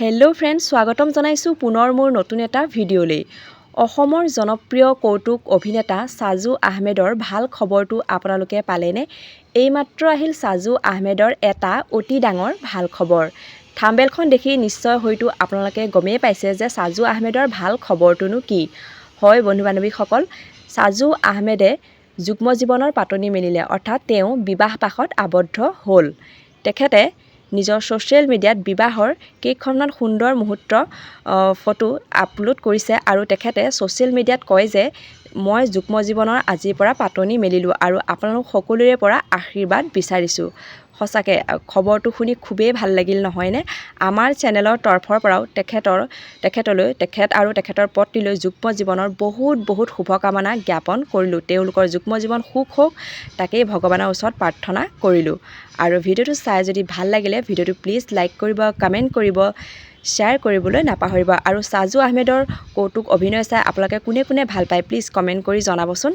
Hello friends স্বাগতম জনাইছোঁ পুনৰ মোৰ নতুন এটা ভিডিঅ'লৈ। অসমৰ জনপ্ৰিয় কৌতুক অভিনেতা ছাজু আহমেদৰ ভাল খবৰটো আপোনালোকে পালেনে? এইমাত্ৰ আহিল ছাজু আহমেদৰ এটা অতি ডাঙৰ ভাল খবৰ। থাম্বেলখন দেখি নিশ্চয় হয়তো আপোনালোকে গমেই পাইছে যে ছাজু আহমেদৰ ভাল খবৰটোনো কি? হয় বন্ধু বান্ধৱীসকল ছাজু আহমেদে যুগ্ম জীৱনৰ পাতনি মেলিলে অৰ্থাৎ তেওঁ বিবাহপাশত আবদ্ধ হ'ল। তেখেতে নিজৰ ছ'চিয়েল মিডিয়াত বিবাহৰ কেইখনমান সুন্দৰ মুহূৰ্ত ফটো আপলোড কৰিছে আৰু তেখেতে ছ'চিয়েল মিডিয়াত কয় যে মই যুগ্ম জীৱনৰ আজিৰ পৰা পাতনি মেলিলোঁ আৰু আপোনালোক সকলোৰে পৰা আশীৰ্বাদ বিচাৰিছোঁ। সঁচাকৈ খবৰটো শুনি খুবেই ভাল লাগিল নহয়নে? আমাৰ চেনেলৰ তৰফৰ পৰাও তেখেতৰ তেখেতলৈ তেখেত আৰু তেখেতৰ পত্নীলৈ যুগ্ম জীৱনৰ বহুত বহুত শুভকামনা জ্ঞাপন কৰিলোঁ। তেওঁলোকৰ যুগ্ম জীৱন সুখ হওক তাকেই ভগৱানৰ ওচৰত প্ৰাৰ্থনা কৰিলোঁ। আৰু ভিডিঅ'টো চাই যদি ভাল লাগিলে ভিডিঅ'টো প্লিজ লাইক কৰিব কমেণ্ট কৰিব শ্বেয়াৰ কৰিবলৈ নাপাহৰিব। আৰু ছাজু আহমেদৰ কৌতুক অভিনয় চাই আপোনালোকে কোনে কোনে ভাল পায় প্লিজ কমেণ্ট কৰি জনাবচোন।